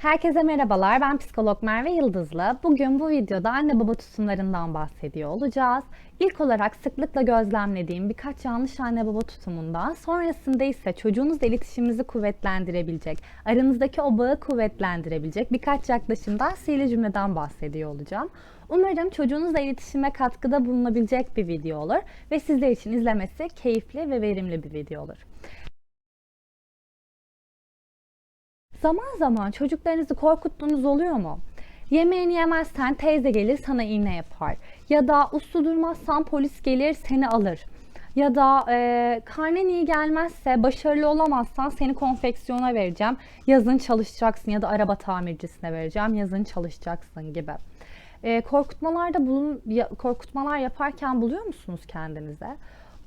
Herkese merhabalar. Ben psikolog Merve Yıldızlı. Bugün bu videoda anne baba tutumlarından bahsediyor olacağız. İlk olarak sıklıkla gözlemlediğim birkaç yanlış anne baba tutumundan, sonrasında ise çocuğunuzla iletişiminizi kuvvetlendirebilecek, aranızdaki o bağı kuvvetlendirebilecek birkaç yaklaşımdan sihirli cümleden bahsediyor olacağım. Umarım çocuğunuzla iletişime katkıda bulunabilecek bir video olur ve sizler için izlemesi keyifli ve verimli bir video olur. Zaman zaman çocuklarınızı korkuttuğunuz oluyor mu? Yemeğini yemezsen teyze gelir sana iğne yapar. Ya da uslu durmazsan polis gelir seni alır. Ya da e, karnen iyi gelmezse, başarılı olamazsan seni konfeksiyona vereceğim. Yazın çalışacaksın ya da araba tamircisine vereceğim. Yazın çalışacaksın gibi. E, korkutmalarda bulun, ya, korkutmalar yaparken buluyor musunuz kendinize?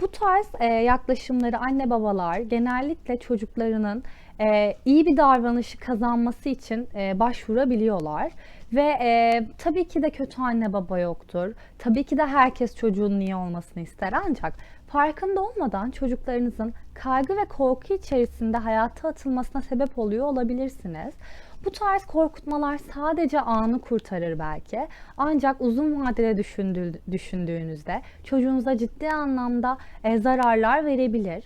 Bu tarz e, yaklaşımları anne babalar genellikle çocuklarının e, iyi bir davranışı kazanması için e, başvurabiliyorlar. Ve e, tabii ki de kötü anne baba yoktur. Tabii ki de herkes çocuğunun iyi olmasını ister ancak farkında olmadan çocuklarınızın kaygı ve korku içerisinde hayata atılmasına sebep oluyor olabilirsiniz. Bu tarz korkutmalar sadece anı kurtarır belki. Ancak uzun vadede düşündüğü, düşündüğünüzde çocuğunuza ciddi anlamda e, zararlar verebilir.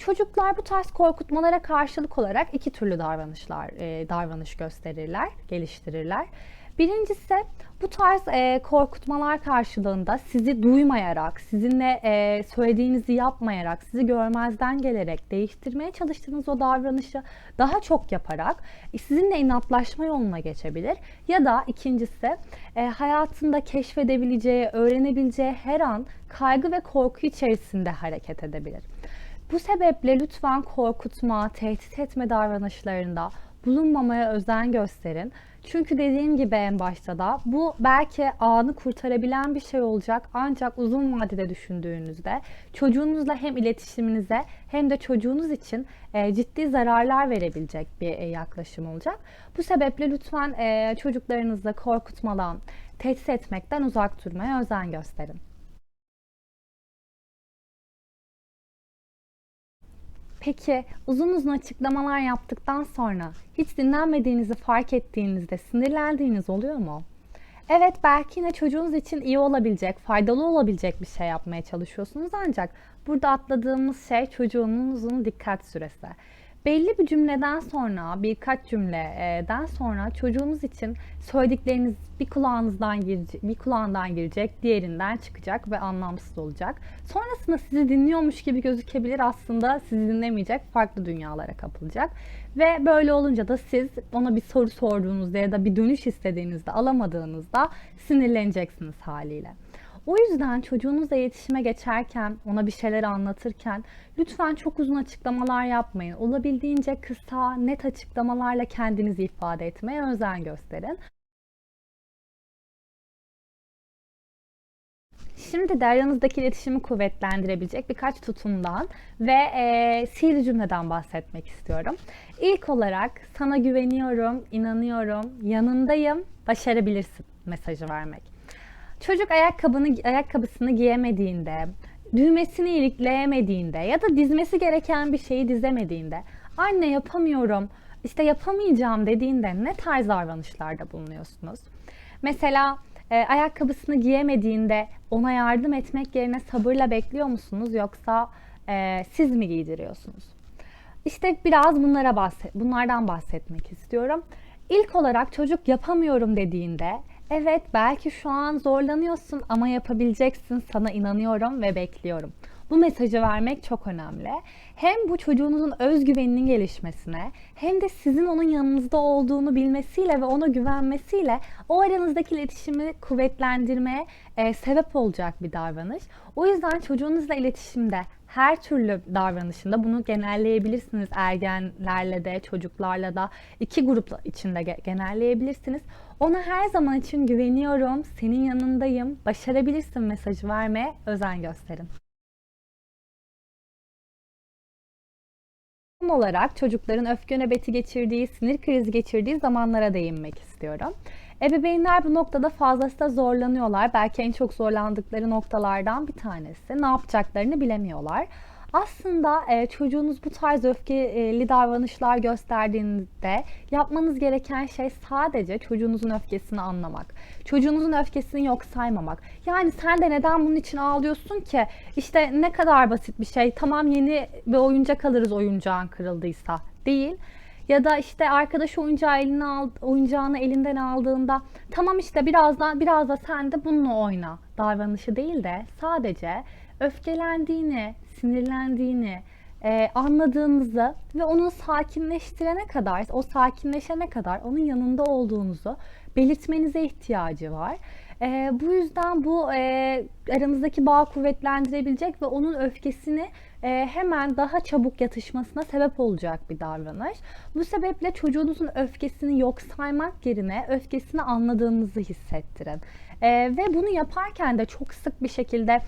Çocuklar bu tarz korkutmalara karşılık olarak iki türlü davranışlar, e, davranış gösterirler, geliştirirler. Birincisi bu tarz e, korkutmalar karşılığında sizi duymayarak, sizinle e, söylediğinizi yapmayarak, sizi görmezden gelerek değiştirmeye çalıştığınız o davranışı daha çok yaparak e, sizinle inatlaşma yoluna geçebilir. Ya da ikincisi e, hayatında keşfedebileceği, öğrenebileceği her an kaygı ve korku içerisinde hareket edebilir. Bu sebeple lütfen korkutma, tehdit etme davranışlarında bulunmamaya özen gösterin. Çünkü dediğim gibi en başta da bu belki anı kurtarabilen bir şey olacak ancak uzun vadede düşündüğünüzde çocuğunuzla hem iletişiminize hem de çocuğunuz için e, ciddi zararlar verebilecek bir e, yaklaşım olacak. Bu sebeple lütfen e, çocuklarınızla korkutmadan, tehdit etmekten uzak durmaya özen gösterin. Peki uzun uzun açıklamalar yaptıktan sonra hiç dinlenmediğinizi fark ettiğinizde sinirlendiğiniz oluyor mu? Evet belki yine çocuğunuz için iyi olabilecek, faydalı olabilecek bir şey yapmaya çalışıyorsunuz ancak burada atladığımız şey çocuğunuzun dikkat süresi. Belli bir cümleden sonra, birkaç cümleden sonra çocuğunuz için söyledikleriniz bir kulağınızdan girecek, bir kulağından girecek, diğerinden çıkacak ve anlamsız olacak. Sonrasında sizi dinliyormuş gibi gözükebilir aslında sizi dinlemeyecek, farklı dünyalara kapılacak. Ve böyle olunca da siz ona bir soru sorduğunuzda ya da bir dönüş istediğinizde alamadığınızda sinirleneceksiniz haliyle. O yüzden çocuğunuzla iletişime geçerken, ona bir şeyler anlatırken lütfen çok uzun açıklamalar yapmayın. Olabildiğince kısa, net açıklamalarla kendinizi ifade etmeye özen gösterin. Şimdi de aranızdaki iletişimi kuvvetlendirebilecek birkaç tutumdan ve e, sihirli cümleden bahsetmek istiyorum. İlk olarak sana güveniyorum, inanıyorum, yanındayım, başarabilirsin mesajı vermek. Çocuk ayakkabını ayakkabısını giyemediğinde, düğmesini ilikleyemediğinde ya da dizmesi gereken bir şeyi dizemediğinde, anne yapamıyorum, işte yapamayacağım dediğinde ne tarz davranışlarda bulunuyorsunuz? Mesela e, ayakkabısını giyemediğinde ona yardım etmek yerine sabırla bekliyor musunuz yoksa e, siz mi giydiriyorsunuz? İşte biraz bunlara bahset, bunlardan bahsetmek istiyorum. İlk olarak çocuk yapamıyorum dediğinde Evet, belki şu an zorlanıyorsun ama yapabileceksin. Sana inanıyorum ve bekliyorum. Bu mesajı vermek çok önemli. Hem bu çocuğunuzun özgüveninin gelişmesine hem de sizin onun yanınızda olduğunu bilmesiyle ve ona güvenmesiyle o aranızdaki iletişimi kuvvetlendirmeye e, sebep olacak bir davranış. O yüzden çocuğunuzla iletişimde her türlü davranışında bunu genelleyebilirsiniz. Ergenlerle de, çocuklarla da iki grup içinde genelleyebilirsiniz. Ona her zaman için güveniyorum, senin yanındayım, başarabilirsin mesajı vermeye özen gösterin. Son olarak çocukların öfke nöbeti geçirdiği, sinir krizi geçirdiği zamanlara değinmek istiyorum. Ebeveynler bu noktada fazlasıyla zorlanıyorlar. Belki en çok zorlandıkları noktalardan bir tanesi. Ne yapacaklarını bilemiyorlar. Aslında e, çocuğunuz bu tarz öfkeli davranışlar gösterdiğinde yapmanız gereken şey sadece çocuğunuzun öfkesini anlamak. Çocuğunuzun öfkesini yok saymamak. Yani sen de neden bunun için ağlıyorsun ki? İşte ne kadar basit bir şey. Tamam yeni bir oyuncak alırız oyuncağın kırıldıysa. Değil. Ya da işte arkadaş oyuncağı eline al, oyuncağını elinden aldığında tamam işte birazdan biraz da sen de bununla oyna davranışı değil de sadece öfkelendiğini, sinirlendiğini e, anladığınızı ve onu sakinleştirene kadar, o sakinleşene kadar onun yanında olduğunuzu belirtmenize ihtiyacı var. E, bu yüzden bu e, aranızdaki bağı kuvvetlendirebilecek ve onun öfkesini e, hemen daha çabuk yatışmasına sebep olacak bir davranış. Bu sebeple çocuğunuzun öfkesini yok saymak yerine öfkesini anladığınızı hissettirin. E, ve bunu yaparken de çok sık bir şekilde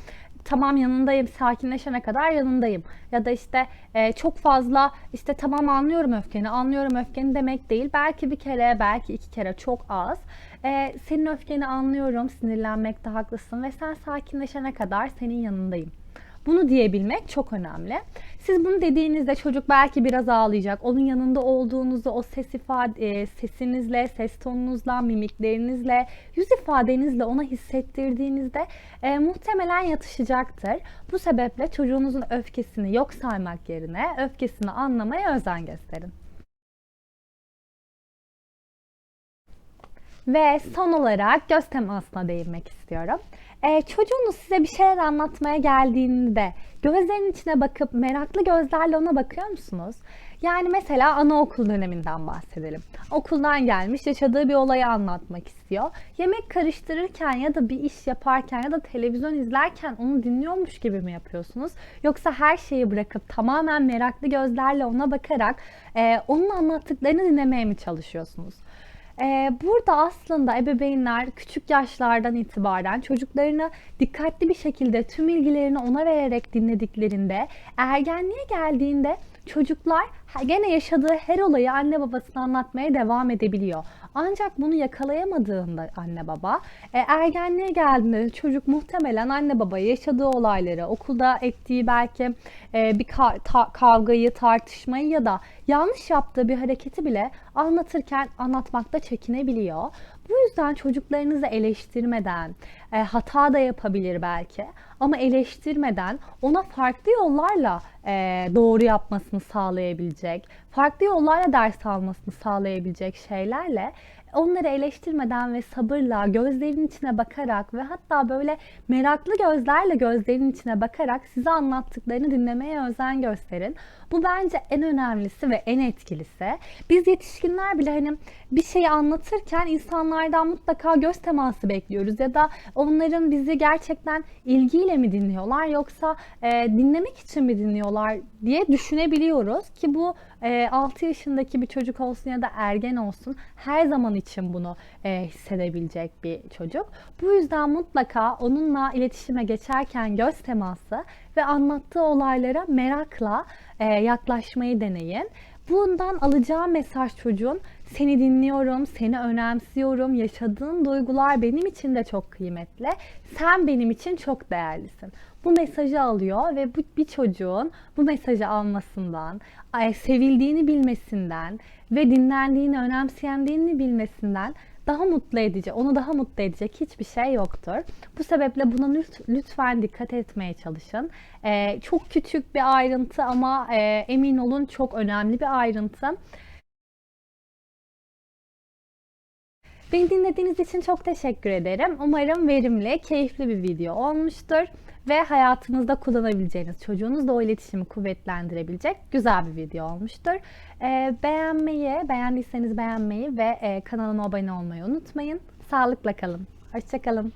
tamam yanındayım sakinleşene kadar yanındayım. Ya da işte e, çok fazla işte tamam anlıyorum öfkeni anlıyorum öfkeni demek değil. Belki bir kere belki iki kere çok az. E, senin öfkeni anlıyorum sinirlenmekte haklısın ve sen sakinleşene kadar senin yanındayım bunu diyebilmek çok önemli. Siz bunu dediğinizde çocuk belki biraz ağlayacak. Onun yanında olduğunuzu o ses ifade, e, sesinizle, ses tonunuzla, mimiklerinizle, yüz ifadenizle ona hissettirdiğinizde e, muhtemelen yatışacaktır. Bu sebeple çocuğunuzun öfkesini yok saymak yerine öfkesini anlamaya özen gösterin. Ve son olarak göz temasına değinmek istiyorum. Ee, çocuğunuz size bir şeyler anlatmaya geldiğinde gözlerinin içine bakıp meraklı gözlerle ona bakıyor musunuz? Yani mesela anaokul döneminden bahsedelim. Okuldan gelmiş yaşadığı bir olayı anlatmak istiyor. Yemek karıştırırken ya da bir iş yaparken ya da televizyon izlerken onu dinliyormuş gibi mi yapıyorsunuz? Yoksa her şeyi bırakıp tamamen meraklı gözlerle ona bakarak e, onun anlattıklarını dinlemeye mi çalışıyorsunuz? Ee, burada aslında ebeveynler küçük yaşlardan itibaren çocuklarını dikkatli bir şekilde tüm ilgilerini ona vererek dinlediklerinde ergenliğe geldiğinde çocuklar gene yaşadığı her olayı anne babasına anlatmaya devam edebiliyor. Ancak bunu yakalayamadığında anne baba e, ergenliğe geldiğinde çocuk muhtemelen anne baba yaşadığı olayları, okulda ettiği belki e, bir ka- ta- kavgayı, tartışmayı ya da yanlış yaptığı bir hareketi bile anlatırken anlatmakta çekinebiliyor. Bu yüzden çocuklarınızı eleştirmeden, e, hata da yapabilir belki ama eleştirmeden ona farklı yollarla e, doğru yapmasını sağlayabilecek, farklı yollarla ders almasını sağlayabilecek şeylerle onları eleştirmeden ve sabırla gözlerinin içine bakarak ve hatta böyle meraklı gözlerle gözlerinin içine bakarak size anlattıklarını dinlemeye özen gösterin. Bu bence en önemlisi ve en etkilisi. Biz yetişkinler bile hani bir şeyi anlatırken insanlardan mutlaka göz teması bekliyoruz ya da onların bizi gerçekten ilgiyle mi dinliyorlar yoksa e, dinlemek için mi dinliyorlar diye düşünebiliyoruz ki bu e, 6 yaşındaki bir çocuk olsun ya da ergen olsun her zaman için bunu e, hissedebilecek bir çocuk. Bu yüzden mutlaka onunla iletişime geçerken göz teması ve anlattığı olaylara merakla e, yaklaşmayı deneyin. Bundan alacağı mesaj çocuğun seni dinliyorum, seni önemsiyorum, yaşadığın duygular benim için de çok kıymetli. Sen benim için çok değerlisin. Bu mesajı alıyor ve bu bir çocuğun bu mesajı almasından, sevildiğini bilmesinden ve dinlendiğini, önemsendiğini bilmesinden daha mutlu edici, onu daha mutlu edecek hiçbir şey yoktur. Bu sebeple buna lütfen dikkat etmeye çalışın. Ee, çok küçük bir ayrıntı ama e, emin olun çok önemli bir ayrıntı. Beni dinlediğiniz için çok teşekkür ederim. Umarım verimli, keyifli bir video olmuştur ve hayatınızda kullanabileceğiniz, çocuğunuzla o iletişimi kuvvetlendirebilecek güzel bir video olmuştur. Ee, beğenmeyi, beğendiyseniz beğenmeyi ve e, kanalıma abone olmayı unutmayın. Sağlıkla kalın. Hoşçakalın.